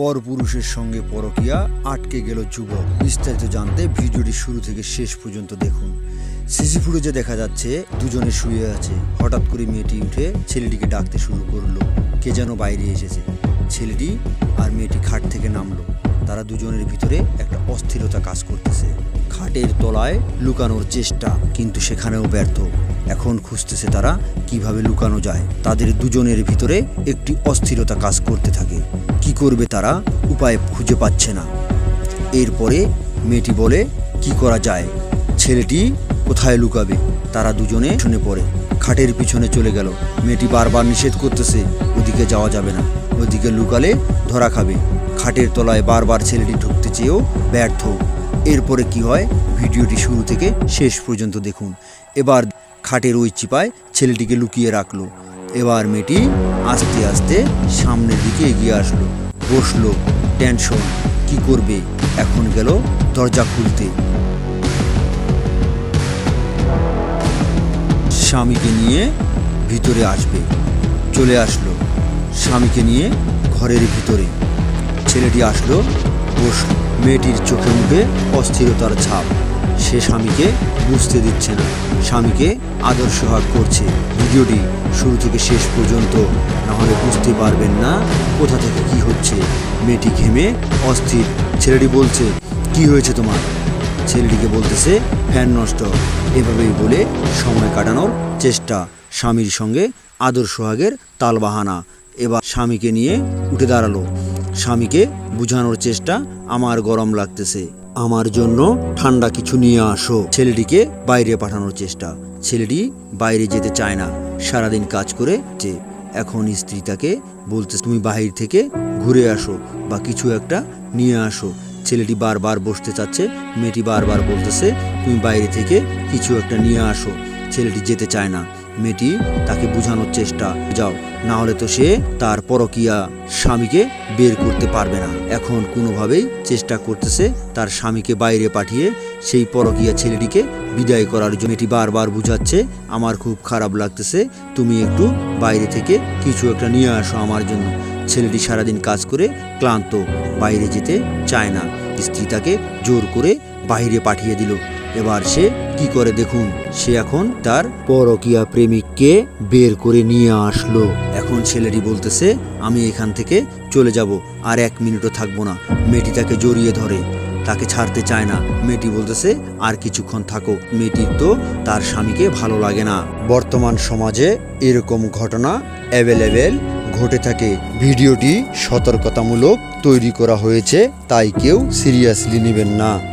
পরপুরুষের সঙ্গে পরকিয়া, আটকে গেল যুবক। বিস্তারিত জানতে ভিডিওটি শুরু থেকে শেষ পর্যন্ত দেখুন। সিসি ফুটেজে দেখা যাচ্ছে, দুজনে শুয়ে আছে। হঠাৎ করে মেয়েটি উঠে ছেলেটিকে ডাকতে শুরু করল। কে যেন বাইরে এসেছে। ছেলেটি আর মেয়েটি খাট থেকে নামলো। তারা দুজনের ভিতরে একটা অস্থিরতা কাজ করতেছে। খাটের তলায় লুকানোর চেষ্টা, কিন্তু সেখানেও ব্যর্থ। এখন খুঁজতেছে তারা কীভাবে লুকানো যায়। তাদের দুজনের ভিতরে একটি অস্থিরতা কাজ করতে থাকে। কি করবে তারা উপায় খুঁজে পাচ্ছে না। এরপরে মেয়েটি বলে, কি করা যায়? ছেলেটি কোথায় লুকাবে? তারা দুজনে শুনে পড়ে। খাটের পিছনে চলে গেল। মেয়েটি বারবার নিষেধ করতেছে, ওদিকে যাওয়া যাবে না। ওদিকে লুকালে ধরা খাবে। খাটের তলায় বারবার ছেলেটি ঢুকতে চেয়েও ব্যর্থ। এরপরে কি হয়? ভিডিওটি শুরু থেকে শেষ পর্যন্ত দেখুন। এবার খাটের ওই চিপায় ছেলেটিকে লুকিয়ে রাখল। এবার মেয়েটি আস্তে আস্তে সামনের দিকে এগিয়ে আসলো। বসল, টেনশন, কি করবে? এখন গেল দরজা খুলতে। স্বামীকে নিয়ে ভিতরে আসবে। চলে আসলো স্বামীকে নিয়ে ঘরের ভিতরে। ছেলেটি আসলো বসল মেয়েটির চোখে মুখে অস্থিরতার ছাপ। সে স্বামীকে বুঝতে দিচ্ছে না। স্বামীকে আদর সোহাগ করছে। ভিডিওটি শুরু থেকে শেষ পর্যন্ত, না হলে বুঝতে পারবেন না কোথা থেকে কি হচ্ছে। মেয়েটি ঘেমে অস্থির। ছেলেটি বলছে, কি হয়েছে তোমার? ছেলেটিকে বলতেছে, ফ্যান নষ্ট। এভাবেই বলে সময় কাটানোর চেষ্টা। স্বামীর সঙ্গে আদর সোহাগের তালবাহানা। এবার স্বামীকে নিয়ে উঠে দাঁড়াল। স্বামীকে বুঝানোর চেষ্টা আমার গরম লাগতেছে। আমার জন্য ঠান্ডা কিছু নিয়ে আসো। ছেলেটিকে বাইরে পাঠানোর চেষ্টা। ছেলেটি বাইরে যেতে চায় না। সারাদিন কাজ করে যে এখন স্ত্রী তাকে বলতে তুমি বাহির থেকে ঘুরে আসো বা কিছু একটা নিয়ে আসো। ছেলেটি বারবার বসতে চাচ্ছে। মেয়েটি বারবার বলতেছে, তুমি বাইরে থেকে কিছু একটা নিয়ে আসো। ছেলেটি যেতে চায় না। মেয়েটি তাকে বোঝানোর চেষ্টা। যাও, না হলে তো সে তার পরকিয়া স্বামীকে বের করতে পারবে না। এখন কোনোভাবেই চেষ্টা করতেছে তার স্বামীকে বাইরে পাঠিয়ে সেই পরকিয়া ছেলেটিকে বিদায় করার জন্য। এটি বারবার বুঝাচ্ছে, আমার খুব খারাপ লাগতেছে, তুমি একটু বাইরে থেকে কিছু একটা নিয়ে আসো আমার জন্য। ছেলেটি সারাদিন কাজ করে ক্লান্ত, বাইরে যেতে চায় না। স্ত্রী তাকে জোর করে বাইরে পাঠিয়ে দিল। এবার সে কি করে দেখুন? সে এখন তার পরকিয়া প্রেমিককে বের করে নিয়ে আসলো। এখন ছেলেটি বলতেছে, আমি এখান থেকে চলে যাব, আর এক মিনিটও থাকব না। মেয়েটি তাকে জড়িয়ে ধরে, তাকে ছাড়তে চায় না। মেয়েটি বলতেছে, আর কিছুক্ষণ থাকো, মেয়েটির তো তার স্বামীকে ভালো লাগে না। বর্তমান সমাজে এরকম ঘটনা অ্যাভেলেবেল ঘটে থাকে। ভিডিওটি সতর্কতামূলক তৈরি করা হয়েছে, তাই কেউ সিরিয়াসলি নেবেন না।